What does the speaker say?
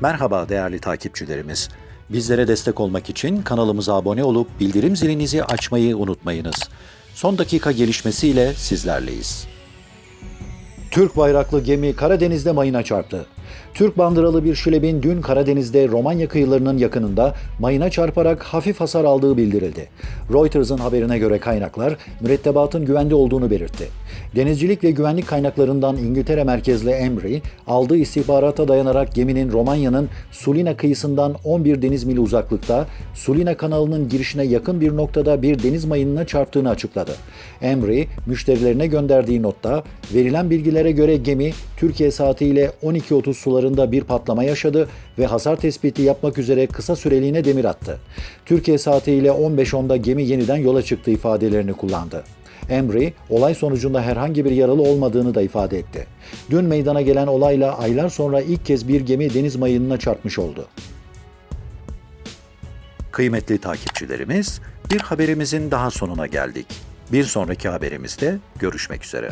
Merhaba değerli takipçilerimiz. Bizlere destek olmak için kanalımıza abone olup bildirim zilinizi açmayı unutmayınız. Son dakika gelişmesiyle sizlerleyiz. Türk bayraklı gemi Karadeniz'de mayına çarptı. Türk bandıralı bir şilebin dün Karadeniz'de Romanya kıyılarının yakınında mayına çarparak hafif hasar aldığı bildirildi. Reuters'ın haberine göre kaynaklar mürettebatın güvende olduğunu belirtti. Denizcilik ve güvenlik kaynaklarından İngiltere merkezli Embry, aldığı istihbarata dayanarak geminin Romanya'nın Sulina kıyısından 11 deniz mil uzaklıkta Sulina kanalının girişine yakın bir noktada bir deniz mayınına çarptığını açıkladı. Embry, müşterilerine gönderdiği notta verilen bilgilere göre gemi Türkiye saatiyle 12.30 sularında bir patlama yaşadı ve hasar tespiti yapmak üzere kısa süreliğine demir attı. Türkiye saatiyle 15.10'da gemi yeniden yola çıktı ifadelerini kullandı. Embry, olay sonucunda herhangi bir yaralı olmadığını da ifade etti. Dün meydana gelen olayla aylar sonra ilk kez bir gemi deniz mayınına çarpmış oldu. Kıymetli takipçilerimiz, bir haberimizin daha sonuna geldik. Bir sonraki haberimizde görüşmek üzere.